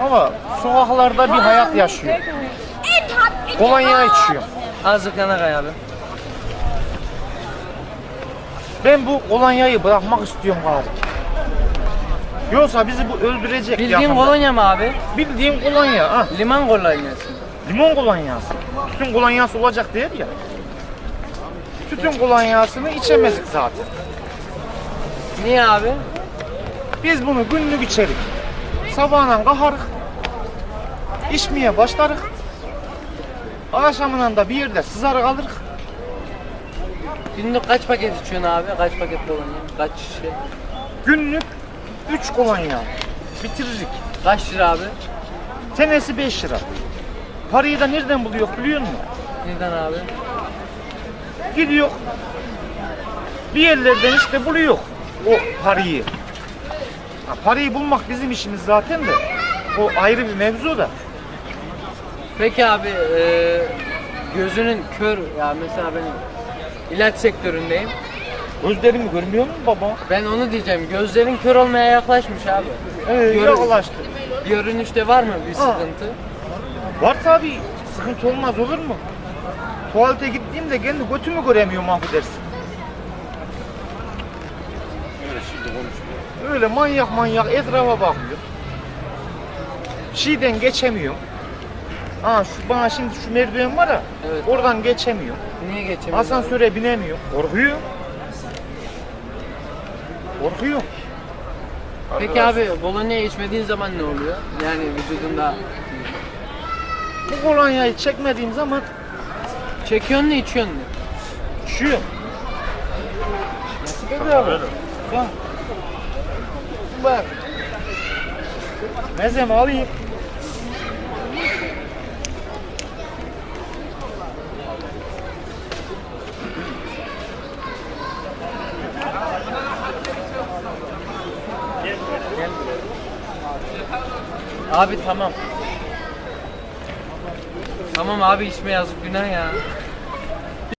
Ama sokaklarda bir hayat yaşıyor. Kolonya içiyor. Azıcık yana kay abi. Ben bu kolonyayı bırakmak istiyorum gari. Yoksa bizi bu öldürecek Bildiğin yakında. kolonya mı abi? Bildiğin kolonya. Ha. Liman kolonyası. Limon kolonyası. Tütün kolonyası olacak değil ya. Tütün kolonyasını içemezdik zaten. Niye abi? Biz bunu günlük içerik. Sabahla kaharık. İçmeye başlarık. Akşamından da bir yerde sızarık alırık. Günlük kaç paket içiyorsun abi? Kaç paket kolonya? Kaç şişe? Günlük 3 kolonya. Bitiririk. Kaç lira abi? Tenesi 5 lira. Parayı da nereden buluyor biliyor musun? Neden abi? Gidiyor. Bir yerlerden işte buluyor o parayı. Ha, parayı bulmak bizim işimiz zaten de. O ayrı bir mevzu da. Peki abi e, gözünün kör ya mesela ben ilaç sektöründeyim. Gözlerimi görmüyor musun baba? Ben onu diyeceğim. Gözlerin kör olmaya yaklaşmış abi. Evet, Gör- yaklaştı. Görünüşte var mı bir sıkıntı? Var tabii. Sıkıntı olmaz olur mu? Tuvalete gittiğimde kendi götümü göremiyorum affedersin. Öyle manyak manyak etrafa bakıyor. Şeyden geçemiyor. Aa şu bana şimdi şu merdiven var ya. Evet. Oradan geçemiyor. Niye geçemiyor? Asansöre binemiyor. Korkuyor. Korkuyor. Peki abi Bolonya içmediğin zaman ne oluyor? Yani vücudunda Bu kolonyayı çekmediğim zaman çekiyorsun mu içiyorsun mu? Şu. Nasıl dedi abi? Bak. Bak. Mezemi alayım. Abi tamam. Tamam abi içme yazık günah ya.